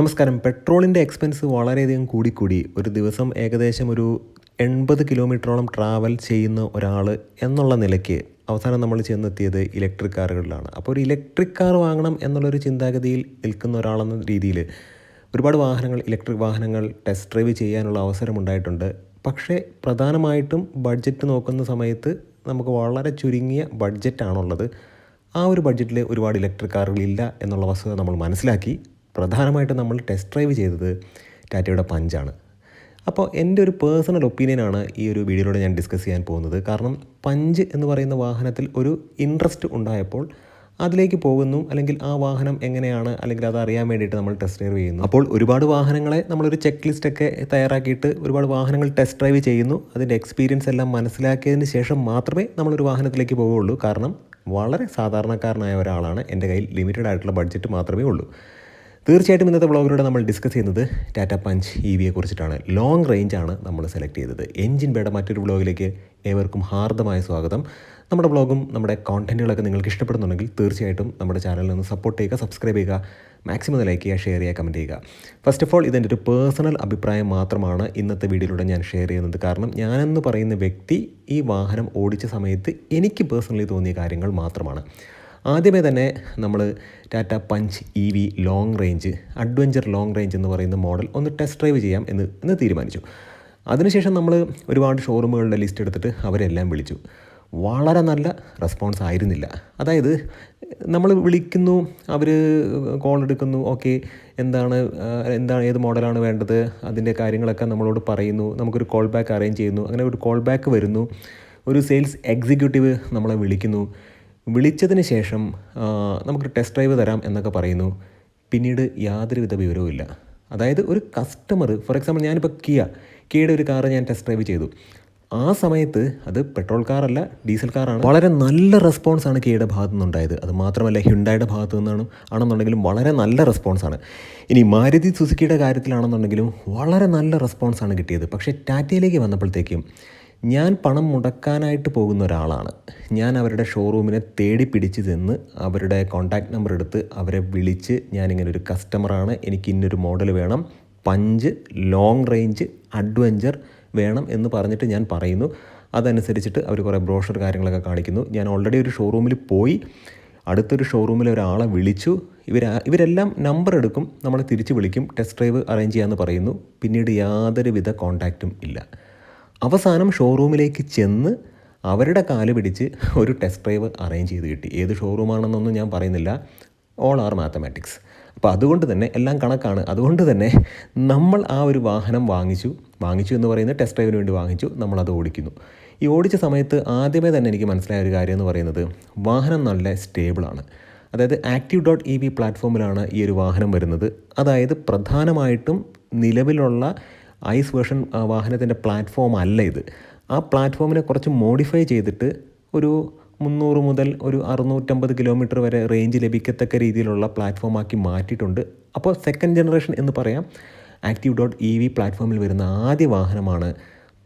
നമസ്കാരം. പെട്രോളിന്റെ എക്സ്പെൻസ് വളരെയധികം കൂടിക്കൂടി. ഒരു ദിവസം ഏകദേശം ഒരു എൺപത് കിലോമീറ്ററോളം ട്രാവൽ ചെയ്യുന്ന ഒരാൾ എന്നുള്ള നിലയ്ക്ക് അവസാനം നമ്മൾ ചെന്നെത്തിയത് ഇലക്ട്രിക് കാറുകളിലാണ്. അപ്പോൾ ഒരു ഇലക്ട്രിക് കാർ വാങ്ങണം എന്നുള്ളൊരു ചിന്താഗതിയിൽ നിൽക്കുന്ന ഒരാളെന്ന രീതിയിൽ ഒരുപാട് വാഹനങ്ങൾ ഇലക്ട്രിക് വാഹനങ്ങൾ ടെസ്റ്റ് ഡ്രൈവ് ചെയ്യാനുള്ള അവസരമുണ്ടായിട്ടുണ്ട് പക്ഷേ പ്രധാനമായിട്ടും ബഡ്ജറ്റ് നോക്കുന്ന സമയത്ത് നമുക്ക് വളരെ ചുരുങ്ങിയ ബഡ്ജറ്റാണുള്ളത്. ആ ഒരു ബഡ്ജറ്റിൽ ഒരുപാട് ഇലക്ട്രിക് കാറുകളില്ല എന്നുള്ള വസ്തുത നമ്മൾ മനസ്സിലാക്കി. പ്രധാനമായിട്ടും നമ്മൾ ടെസ്റ്റ് ഡ്രൈവ് ചെയ്തത് ടാറ്റയുടെ പഞ്ചാണ്. അപ്പോൾ എന്റെ ഒരു പേഴ്സണൽ ഒപ്പീനിയനാണ് ഈ ഒരു വീഡിയോയിലൂടെ ഞാൻ ഡിസ്കസ് ചെയ്യാൻ പോകുന്നത്. കാരണം പഞ്ച് എന്ന് പറയുന്ന വാഹനത്തിൽ ഒരു ഇൻട്രസ്റ്റ് ഉണ്ടായപ്പോൾ അതിലേക്ക് പോകുന്നു. അല്ലെങ്കിൽ ആ വാഹനം എങ്ങനെയാണ്? അല്ലെങ്കിൽ അത് അറിയാൻ വേണ്ടിയിട്ട് നമ്മൾ ടെസ്റ്റ് ഡ്രൈവ് ചെയ്യുന്നു. അപ്പോൾ ഒരുപാട് വാഹനങ്ങളെ നമ്മളൊരു ചെക്ക് ലിസ്റ്റൊക്കെ തയ്യാറാക്കിയിട്ട് ഒരുപാട് വാഹനങ്ങൾ ടെസ്റ്റ് ഡ്രൈവ് ചെയ്യുന്നു. അതിന്റെ എക്സ്പീരിയൻസ് എല്ലാം മനസ്സിലാക്കിയതിന് ശേഷം മാത്രമേ നമ്മളൊരു വാഹനത്തിലേക്ക് പോവുകയുള്ളൂ. കാരണം വളരെ സാധാരണക്കാരനായ ഒരാളാണ് എന്റെ കയ്യിൽ ലിമിറ്റഡ് ആയിട്ടുള്ള ബഡ്ജറ്റ് മാത്രമേ ഉള്ളൂ. തീർച്ചയായിട്ടും ഇന്നത്തെ വ്ളോഗിലൂടെ നമ്മൾ ഡിസ്കസ് ചെയ്യുന്നത് ടാറ്റ പഞ്ച് ഇ വിയെ കുറിച്ചിട്ടാണ്. ലോങ് റേഞ്ചാണ് നമ്മൾ സെലക്ട് ചെയ്തത്. എൻജിൻ ബേയുടെ മറ്റൊരു ബ്ലോഗിലേക്ക് ഏവർക്കും ഹാർദമായ സ്വാഗതം. നമ്മുടെ ബ്ലോഗും നമ്മുടെ കോണ്ടന്റുകളൊക്കെ നിങ്ങൾക്ക് ഇഷ്ടപ്പെടുന്നുണ്ടെങ്കിൽ തീർച്ചയായിട്ടും നമ്മുടെ ചാനലിൽ നിന്ന് സപ്പോർട്ട് ചെയ്യുക സബ്സ്ക്രൈബ് ചെയ്യുക മാക്സിമം ലൈക്ക് ചെയ്യുക ഷെയർ ചെയ്യുക കമന്റ് ചെയ്യുക. ഫസ്റ്റ് ഓഫ് ഓൾ ഇതെന്റെ ഒരു പേഴ്സണൽ അഭിപ്രായം മാത്രമാണ് ഇന്നത്തെ വീഡിയോയിലൂടെ ഞാൻ ഷെയർ ചെയ്യുന്നത്. കാരണം ഞാനെന്ന് പറയുന്ന വ്യക്തി ഈ വാഹനം ഓടിച്ച സമയത്ത് എനിക്ക് പേഴ്സണലി തോന്നിയ കാര്യങ്ങൾ മാത്രമാണ്. ആദ്യമേ തന്നെ നമ്മൾ Tata Punch E V long range adventure long range എന്ന് പറയുന്ന മോഡൽ ഒന്ന് ടെസ്റ്റ് ഡ്രൈവ് ചെയ്യാം എന്ന് എന്ന് തീരുമാനിച്ചു. അതിനുശേഷം നമ്മൾ ഒരുപാട് ഷോറൂമുകളുടെ ലിസ്റ്റ് എടുത്തിട്ട് അവരെല്ലാം വിളിച്ചു. വളരെ നല്ല റെസ്പോൺസ് ആയിരുന്നില്ല. അതായത് നമ്മൾ വിളിക്കുന്നു അവർ കോൾ എടുക്കുന്നു ഓക്കെ എന്താണ് എന്താണ് ഏത് മോഡലാണ് വേണ്ടത്? അതിന്റെ കാര്യങ്ങളൊക്കെ നമ്മളോട് പറയുന്നു. നമുക്കൊരു കോൾ ബാക്ക് അറേഞ്ച് ചെയ്യുന്നു. അങ്ങനെ ഒരു കോൾ ബാക്ക് വരുന്നു. ഒരു സെയിൽസ് എക്സിക്യൂട്ടീവ് നമ്മളെ വിളിക്കുന്നു. വിളിച്ചതിന് ശേഷം നമുക്ക് ടെസ്റ്റ് ഡ്രൈവ് തരാം എന്നൊക്കെ പറയുന്നു. പിന്നീട് യാതൊരുവിധ വിവരവും ഇല്ല. അതായത് ഒരു കസ്റ്റമർ ഫോർ എക്സാമ്പിൾ ഞാനിപ്പോൾ കിയ കിയയുടെ ഒരു കാറ് ഞാൻ ടെസ്റ്റ് ഡ്രൈവ് ചെയ്തു. ആ സമയത്ത് അത് പെട്രോൾ കാറല്ല ഡീസൽ കാറാണ് വളരെ നല്ല റെസ്പോൺസ് ആണ് ഭാഗത്തു നിന്നുണ്ടായത്. അത് മാത്രമല്ല ഹ്യുണ്ടായുടെ ഭാഗത്തു നിന്നാണ് ആണെന്നുണ്ടെങ്കിലും വളരെ നല്ല റെസ്പോൺസാണ് ഇനി മാരുതി സുസുക്കിയുടെ കാര്യത്തിലാണെന്നുണ്ടെങ്കിലും വളരെ നല്ല റെസ്പോൺസാണ് കിട്ടിയത്. പക്ഷേ ടാറ്റയിലേക്ക് വന്നപ്പോഴത്തേക്കും ഞാൻ പണം മുടക്കാനായിട്ട് പോകുന്ന ഒരാളാണ്. ഞാൻ അവരുടെ ഷോറൂമിനെ തേടി പിടിച്ച് ചെന്ന് അവരുടെ കോൺടാക്റ്റ് നമ്പർ എടുത്ത് അവരെ വിളിച്ച് ഞാനിങ്ങനെ ഒരു കസ്റ്റമറാണ് എനിക്ക് ഇന്നൊരു മോഡൽ വേണം. പഞ്ച് ലോങ് റേഞ്ച് അഡ്വഞ്ചർ വേണം എന്ന് പറഞ്ഞിട്ട് ഞാൻ പറയുന്നു. അതനുസരിച്ചിട്ട് അവർ കുറേ ബ്രോഷർ കാര്യങ്ങളൊക്കെ കാണിക്കുന്നു. ഞാൻ ഓൾറെഡി ഒരു ഷോറൂമിൽ പോയി. അടുത്തൊരു ഷോറൂമിലെ ഒരാളെ വിളിച്ചു. ഇവർ ഇവരെല്ലാം നമ്പർ എടുക്കും. നമ്മളെ തിരിച്ച് വിളിക്കും. ടെസ്റ്റ് ഡ്രൈവ് അറേഞ്ച് ചെയ്യാമെന്ന് പറയുന്നു. പിന്നീട് യാതൊരുവിധ കോണ്ടാക്റ്റും ഇല്ല. അവസാനം ഷോറൂമിലേക്ക് ചെന്ന് അവരുടെ കാൽ പിടിച്ച് ഒരു ടെസ്റ്റ് ഡ്രൈവ് അറേഞ്ച് ചെയ്ത് കിട്ടി. ഏത് ഷോറൂമാണെന്നൊന്നും ഞാൻ പറയുന്നില്ല. All are mathematics. അപ്പോൾ അതുകൊണ്ട് തന്നെ എല്ലാം കണക്കാണ്. അതുകൊണ്ട് തന്നെ നമ്മൾ ആ ഒരു വാഹനം വാങ്ങിച്ചു. വാങ്ങിച്ചു എന്ന് പറയുന്നത് ടെസ്റ്റ് ഡ്രൈവിന് വേണ്ടി വാങ്ങിച്ചു. നമ്മളത് ഓടിക്കുന്നു. ഈ ഓടിച്ച സമയത്ത് ആദ്യമേ തന്നെ എനിക്ക് മനസ്സിലായ ഒരു കാര്യം എന്ന് പറയുന്നത് വാഹനം നല്ല സ്റ്റേബിളാണ് അതായത് ആക്റ്റീവ് ഡോട്ട് ഇ വി പ്ലാറ്റ്ഫോമിലാണ് ഈ ഒരു വാഹനം വരുന്നത്. അതായത് പ്രധാനമായിട്ടും നിലവിലുള്ള ഐസ് വേർഷൻ വാഹനത്തിന്റെ പ്ലാറ്റ്ഫോം അല്ല ഇത്. ആ പ്ലാറ്റ്ഫോമിനെ കുറച്ച് മോഡിഫൈ ചെയ്തിട്ട് ഒരു മുന്നൂറ് മുതൽ ഒരു അറുന്നൂറ്റമ്പത് കിലോമീറ്റർ വരെ റേഞ്ച് ലഭിക്കത്തക്ക രീതിയിലുള്ള പ്ലാറ്റ്ഫോമാക്കി മാറ്റിയിട്ടുണ്ട്. അപ്പോൾ സെക്കൻഡ് ജനറേഷൻ എന്ന് പറയാം ആക്റ്റീവ് ഡോട്ട് ഇ വി പ്ലാറ്റ്ഫോമിൽ വരുന്ന ആദ്യ വാഹനമാണ്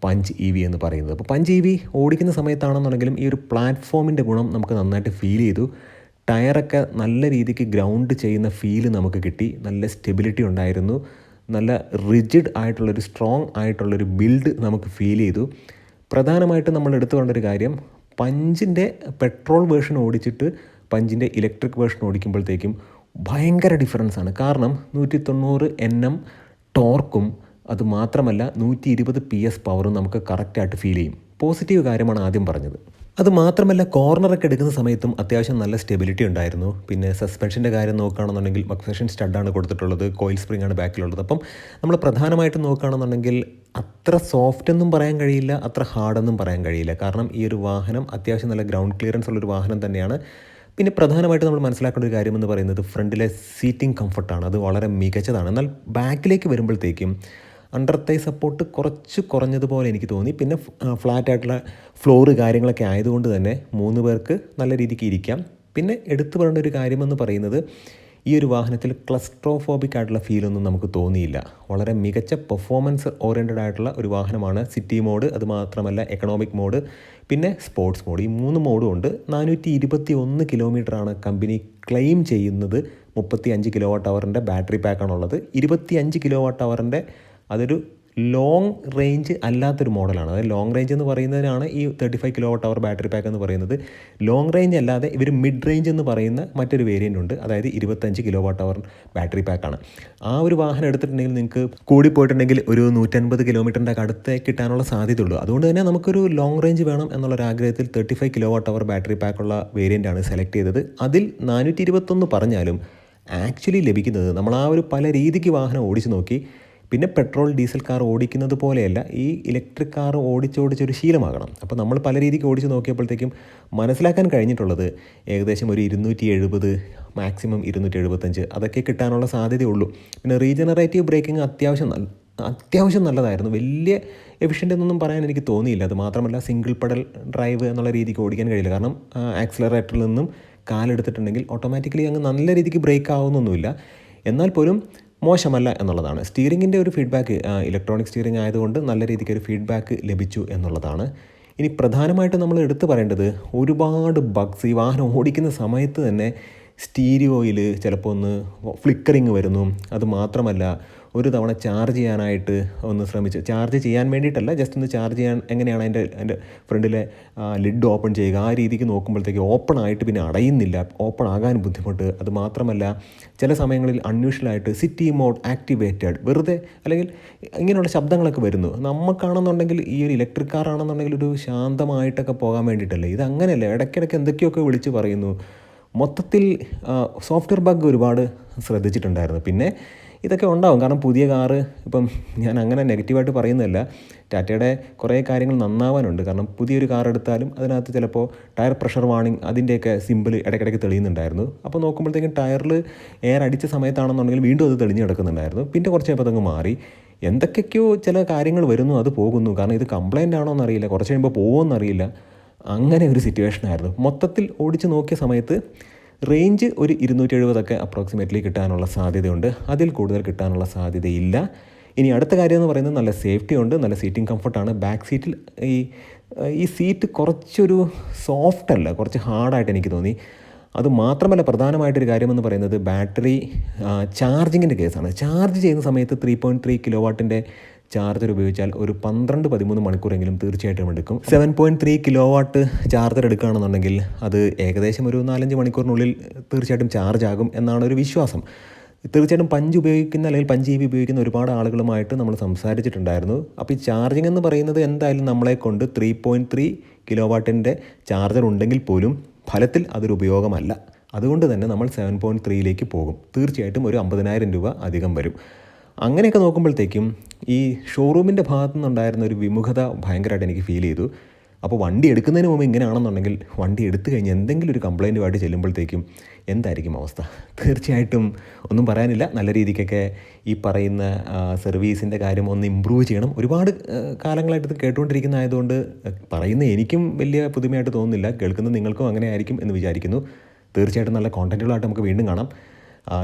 പഞ്ച് ഇ വി എന്ന് പറയുന്നത്. അപ്പോൾ പഞ്ച് ഇ വി ഓടിക്കുന്ന സമയത്താണെന്നുണ്ടെങ്കിലും ഈ ഒരു പ്ലാറ്റ്ഫോമിന്റെ ഗുണം നമുക്ക് നന്നായിട്ട് ഫീൽ ചെയ്തു. ടയറൊക്കെ നല്ല രീതിക്ക് ഗ്രൗണ്ട് ചെയ്യുന്ന ഫീൽ നമുക്ക് കിട്ടി. നല്ല സ്റ്റെബിലിറ്റി ഉണ്ടായിരുന്നു. നല്ല റിജിഡ് ആയിട്ടുള്ളൊരു സ്ട്രോങ് ആയിട്ടുള്ളൊരു ബിൽഡ് നമുക്ക് ഫീൽ ചെയ്തു. പ്രധാനമായിട്ടും നമ്മൾ എടുത്തു കൊണ്ടൊരു കാര്യം പഞ്ചിന്റെ പെട്രോൾ വേർഷൻ ഓടിച്ചിട്ട് പഞ്ചിന്റെ ഇലക്ട്രിക് വേർഷൻ ഓടിക്കുമ്പോഴത്തേക്കും ഭയങ്കര ഡിഫറൻസ് ആണ്. കാരണം നൂറ്റി തൊണ്ണൂറ് എൻ എം ടോർക്കും അത് മാത്രമല്ല നൂറ്റി ഇരുപത് പി എസ് പവറും നമുക്ക് കറക്റ്റായിട്ട് ഫീൽ ചെയ്യും. പോസിറ്റീവ് കാര്യമാണ് ആദ്യം പറഞ്ഞത്. അത് മാത്രമല്ല കോർണറൊക്കെ എടുക്കുന്ന സമയത്തും അത്യാവശ്യം നല്ല സ്റ്റെബിലിറ്റി ഉണ്ടായിരുന്നു. പിന്നെ സസ്പെൻഷന്റെ കാര്യം നോക്കുകയാണെന്നുണ്ടെങ്കിൽ മക്സഷൻ സ്റ്റഡാണ് കൊടുത്തിട്ടുള്ളത്. കോയിൽ സ്പ്രിംഗ് ആണ് ബാക്കിലുള്ളത്. അപ്പം നമ്മൾ പ്രധാനമായിട്ടും നോക്കുകയാണെന്നുണ്ടെങ്കിൽ അത്ര സോഫ്റ്റ് എന്നും പറയാൻ കഴിയില്ല അത്ര ഹാർഡെന്നും പറയാൻ കഴിയില്ല. കാരണം ഈ ഒരു വാഹനം അത്യാവശ്യം നല്ല ഗ്രൗണ്ട് ക്ലിയറൻസ് ഉള്ളൊരു വാഹനം തന്നെയാണ്. പിന്നെ പ്രധാനമായിട്ട് നമ്മൾ മനസ്സിലാക്കേണ്ട ഒരു കാര്യമെന്ന് പറയുന്നത് ഫ്രണ്ടിലെ സീറ്റിംഗ് കംഫർട്ടാണ് അത് വളരെ മികച്ചതാണ്. എന്നാൽ ബാക്കിലേക്ക് വരുമ്പോഴത്തേക്കും അണ്ടർ തൈ സപ്പോർട്ട് കുറച്ച് കുറഞ്ഞതുപോലെ എനിക്ക് തോന്നി. പിന്നെ ഫ്ലാറ്റ് ആയിട്ടുള്ള ഫ്ലോറ് കാര്യങ്ങളൊക്കെ ആയതുകൊണ്ട് തന്നെ മൂന്ന് പേർക്ക് നല്ല രീതിക്ക് ഇരിക്കാം. പിന്നെ എടുത്തു പറയേണ്ട ഒരു കാര്യമെന്ന് പറയുന്നത് ഈ ഒരു വാഹനത്തിൽ ക്ലസ്ട്രോഫോബിക് ആയിട്ടുള്ള ഫീലൊന്നും നമുക്ക് തോന്നിയില്ല. വളരെ മികച്ച പെർഫോമൻസ് ഓറിയന്റഡ് ആയിട്ടുള്ള ഒരു വാഹനമാണ് സിറ്റി മോഡ് അത് മാത്രമല്ല എക്കണോമിക് മോഡ് പിന്നെ സ്പോർട്സ് മോഡ് ഈ മൂന്ന് മോഡും ഉണ്ട്. നാനൂറ്റി ഇരുപത്തി ഒന്ന് കിലോമീറ്ററാണ് കമ്പനി ക്ലെയിം ചെയ്യുന്നത്. മുപ്പത്തി അഞ്ച് കിലോ വാട്ട് അവറിന്റെ ബാറ്ററി പാക്കാണുള്ളത് ഇരുപത്തി അഞ്ച് കിലോ വാട്ട് അവറിന്റെ അതൊരു ലോങ് റേഞ്ച് അല്ലാത്തൊരു മോഡലാണ്. അതായത് ലോങ് റേഞ്ച് എന്ന് പറയുന്നതിനാണ് ഈ thirty five kilo watt hour battery pack എന്ന് പറയുന്നത്. ലോങ് റേഞ്ച് അല്ലാതെ ഇവർ മിഡ് റേഞ്ച് എന്ന് പറയുന്ന മറ്റൊരു വേരിയന്റ് ഉണ്ട്. അതായത് ഇരുപത്തഞ്ച് കിലോ വാട്ട് അവർ ബാറ്ററി പാക്കാണ് ആ ഒരു വാഹനം എടുത്തിട്ടുണ്ടെങ്കിൽ നിങ്ങൾക്ക് കൂടി പോയിട്ടുണ്ടെങ്കിൽ ഒരു നൂറ്റൻപത് കിലോമീറ്ററിന്റെ അടുത്തേക്ക് കിട്ടാനുള്ള സാധ്യതയുള്ളൂ. അതുകൊണ്ട് തന്നെ നമുക്കൊരു ലോങ് റേഞ്ച് വേണം എന്നുള്ളൊരു ആഗ്രഹത്തിൽ thirty five kilo watt hour battery പാക്കുള്ള വേരിയന്റാണ് സെലക്ട് ചെയ്തത്. അതിൽ നാനൂറ്റി പറഞ്ഞാലും ആക്ച്വലി ലഭിക്കുന്നത് നമ്മൾ ആ ഒരു പല രീതിക്ക് വാഹനം ഓടിച്ചു നോക്കി. പിന്നെ പെട്രോൾ ഡീസൽ കാർ ഓടിക്കുന്നത് പോലെയല്ല ഈ ഇലക്ട്രിക് കാർ ഓടിച്ചോടിച്ചൊരു ശീലമാകണം. അപ്പോൾ നമ്മൾ പല രീതിക്ക് ഓടിച്ച് നോക്കിയപ്പോഴത്തേക്കും മനസ്സിലാക്കാൻ കഴിഞ്ഞിട്ടുള്ളത് ഏകദേശം ഒരു ഇരുന്നൂറ്റി എഴുപത് മാക്സിമം ഇരുന്നൂറ്റി എഴുപത്തഞ്ച് അതൊക്കെ കിട്ടാനുള്ള സാധ്യതയുള്ളൂ. പിന്നെ റീജനറേറ്റീവ് ബ്രേക്കിംഗ് അത്യാവശ്യം നല്ല അത്യാവശ്യം നല്ലതായിരുന്നു. വലിയ എഫിഷ്യന്റ് എന്നൊന്നും പറയാൻ എനിക്ക് തോന്നിയില്ല. അത് മാത്രമല്ല സിംഗിൾ പെഡൽ ഡ്രൈവ് എന്നുള്ള രീതിക്ക് ഓടിക്കാൻ കഴിയില്ല. കാരണം ആക്സിലറേറ്ററിൽ നിന്നും കാലെടുത്തിട്ടുണ്ടെങ്കിൽ ഓട്ടോമാറ്റിക്കലി അങ്ങ് നല്ല രീതിക്ക് ബ്രേക്ക് ആവുന്നൊന്നുമില്ല. എന്നാൽ പോലും മോശമല്ല എന്നുള്ളതാണ്. സ്റ്റീറിങ്ങിന്റെ ഒരു ഫീഡ്ബാക്ക് ഇലക്ട്രോണിക് സ്റ്റിയറിംഗ് ആയതുകൊണ്ട് നല്ല രീതിക്ക് ഒരു ഫീഡ്ബാക്ക് ലഭിച്ചു എന്നുള്ളതാണ്. ഇനി പ്രധാനമായിട്ട് നമ്മൾ എടുത്തു പറയേണ്ടത് ഒരുപാട് ബഗ്സ് ഈ വാഹനം ഓടിക്കുന്ന സമയത്ത് തന്നെ സ്റ്റീരിയോയിൽ ചിലപ്പോൾ ഒന്ന് ഫ്ലിക്കറിങ് വരുന്നു. അത് മാത്രമല്ല ഒരു തവണ ചാർജ് ചെയ്യാനായിട്ട് ഒന്ന് ശ്രമിച്ചു. ചാർജ് ചെയ്യാൻ വേണ്ടിയിട്ടല്ല ജസ്റ്റ് ഒന്ന് ചാർജ് ചെയ്യാൻ എങ്ങനെയാണ് അതിന്റെ അതിന്റെ ഫ്രണ്ടിലെ ലിഡ് ഓപ്പൺ ചെയ്യുക? ആ രീതിക്ക് നോക്കുമ്പോഴത്തേക്ക് ഓപ്പൺ ആയിട്ട് പിന്നെ അടയുന്നില്ല. ഓപ്പൺ ആകാൻ ബുദ്ധിമുട്ട്. അത് മാത്രമല്ല ചില സമയങ്ങളിൽ അൺയൂഷ്വലായിട്ട് സിറ്റി മോഡ് ആക്ടിവേറ്റഡ് വെറുതെ അല്ലെങ്കിൽ ഇങ്ങനെയുള്ള ശബ്ദങ്ങളൊക്കെ വരുന്നു. നമുക്കാണെന്നുണ്ടെങ്കിൽ ഈ ഒരു ഇലക്ട്രിക് കാർ ആണെന്നുണ്ടെങ്കിൽ ഒരു ശാന്തമായിട്ടൊക്കെ പോകാൻ വേണ്ടിയിട്ടല്ലേ? ഇത് അങ്ങനെയല്ല. ഇടയ്ക്കിടയ്ക്ക് എന്തൊക്കെയൊക്കെ വിളിച്ച് പറയുന്നു. മൊത്തത്തിൽ സോഫ്റ്റ്വെയർ ബഗ് ഒരുപാട് ശ്രദ്ധിച്ചിട്ടുണ്ടായിരുന്നു. പിന്നെ ഇതൊക്കെ ഉണ്ടാവും. കാരണം പുതിയ കാറ് ഇപ്പം ഞാൻ അങ്ങനെ നെഗറ്റീവായിട്ട് പറയുന്നതല്ല. ടാറ്റയുടെ കുറേ കാര്യങ്ങൾ നന്നാവാനുണ്ട്. കാരണം പുതിയൊരു കാർ എടുത്താലും അതിനകത്ത് ചിലപ്പോൾ ടയർ പ്രഷർ വാണിംഗ് അതിന്റെയൊക്കെ സിമ്പിൾ ഇടയ്ക്കിടയ്ക്ക് തെളിയുന്നുണ്ടായിരുന്നു. അപ്പോൾ നോക്കുമ്പോഴത്തേക്കും ടയറിൽ എയർ അടിച്ച സമയത്താണെന്നുണ്ടെങ്കിൽ വീണ്ടും അത് തെളിഞ്ഞു കിടക്കുന്നുണ്ടായിരുന്നു. പിന്നെ കുറച്ച് കഴിയുമ്പോൾ അതങ്ങ് മാറി. എന്തൊക്കെയൊക്കെയോ ചില കാര്യങ്ങൾ വരുന്നു. അത് പോകുന്നു. കാരണം ഇത് കംപ്ലയിന്റ് ആണോ എന്നറിയില്ല. കുറച്ച് കഴിയുമ്പോൾ പോകുമെന്നറിയില്ല അങ്ങനെ ഒരു സിറ്റുവേഷൻ ആയിരുന്നു. മൊത്തത്തിൽ ഓടിച്ച് നോക്കിയ സമയത്ത് റേഞ്ച് ഒരു ഇരുന്നൂറ്റി എഴുപതൊക്കെ അപ്രോക്സിമേറ്റ്ലി കിട്ടാനുള്ള സാധ്യതയുണ്ട്. അതിൽ കൂടുതൽ കിട്ടാനുള്ള സാധ്യതയില്ല. ഇനി അടുത്ത കാര്യം എന്ന് പറയുന്നത് നല്ല സേഫ്റ്റി ഉണ്ട് നല്ല സീറ്റിംഗ് കംഫർട്ടാണ് ബാക്ക് സീറ്റിൽ ഈ ഈ സീറ്റ് കുറച്ചൊരു സോഫ്റ്റ് അല്ല കുറച്ച് ഹാർഡായിട്ട് എനിക്ക് തോന്നി. അത് മാത്രമല്ല പ്രധാനമായിട്ടൊരു കാര്യമെന്ന് പറയുന്നത് ബാറ്ററി ചാർജിങ്ങിന്റെ കേസാണ് ചാർജ് ചെയ്യുന്ന സമയത്ത് ത്രീ പോയിന്റ് ത്രീ കിലോ വാട്ടിന്റെ ചാർജർ ഉപയോഗിച്ചാൽ ഒരു പന്ത്രണ്ട് പതിമൂന്ന് മണിക്കൂറെങ്കിലും തീർച്ചയായിട്ടും എടുക്കും. Seven point three kilo watt charger എടുക്കുകയാണെന്നുണ്ടെങ്കിൽ അത് ഏകദേശം ഒരു നാലഞ്ച് മണിക്കൂറിനുള്ളിൽ തീർച്ചയായിട്ടും ചാർജ് ആകും എന്നാണ് ഒരു വിശ്വാസം. തീർച്ചയായിട്ടും പഞ്ച് ഉപയോഗിക്കുന്ന അല്ലെങ്കിൽ പഞ്ച് ജി ബി ഉപയോഗിക്കുന്ന ഒരുപാട് ആളുകളുമായിട്ട് നമ്മൾ സംസാരിച്ചിട്ടുണ്ടായിരുന്നു. അപ്പോൾ ഈ ചാർജിങ് എന്ന് പറയുന്നത് എന്തായാലും നമ്മളെ കൊണ്ട് ത്രീ പോയിന്റ് ത്രീ കിലോ വാട്ടിന്റെ ചാർജർ ഉണ്ടെങ്കിൽ പോലും ഫലത്തിൽ അതൊരു ഉപയോഗമല്ല. അതുകൊണ്ട് തന്നെ നമ്മൾ സെവൻ പോയിന്റ് ത്രീയിലേക്ക് പോകും. തീർച്ചയായിട്ടും ഒരു അമ്പതിനായിരം രൂപ അധികം വരും. അങ്ങനെയൊക്കെ നോക്കുമ്പോഴത്തേക്കും ഈ ഷോറൂമിന്റെ ഭാഗത്തു നിന്നുണ്ടായിരുന്ന ഒരു വിമുഖത ഭയങ്കരമായിട്ട് എനിക്ക് ഫീൽ ചെയ്തു. അപ്പോൾ വണ്ടി എടുക്കുന്നതിന് മുമ്പ് ഇങ്ങനെയാണെന്നുണ്ടെങ്കിൽ വണ്ടി എടുത്തു കഴിഞ്ഞ് എന്തെങ്കിലും ഒരു കംപ്ലൈന്റുമായിട്ട് ചെല്ലുമ്പോഴത്തേക്കും എന്തായിരിക്കും അവസ്ഥ? തീർച്ചയായിട്ടും ഒന്നും പറയാനില്ല. നല്ല രീതിക്കൊക്കെ ഈ പറയുന്ന സർവീസിന്റെ കാര്യം ഒന്ന് ഇമ്പ്രൂവ് ചെയ്യണം. ഒരുപാട് കാലങ്ങളായിട്ട് കേട്ടുകൊണ്ടിരിക്കുന്ന ആയതുകൊണ്ട് പറയുന്ന എനിക്കും വലിയ പുതുമയായിട്ട് തോന്നുന്നില്ല. കേൾക്കുന്ന നിങ്ങൾക്കും അങ്ങനെ ആയിരിക്കും എന്ന് വിചാരിക്കുന്നു. തീർച്ചയായിട്ടും നല്ല കോണ്ടന്റുകളായിട്ട് നമുക്ക് വീണ്ടും കാണാം.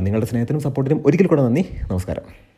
നിങ്ങളുടെ സ്നേഹത്തിനും സപ്പോർട്ടിനും ഒരിക്കൽ കൂടെ നന്ദി. നമസ്കാരം.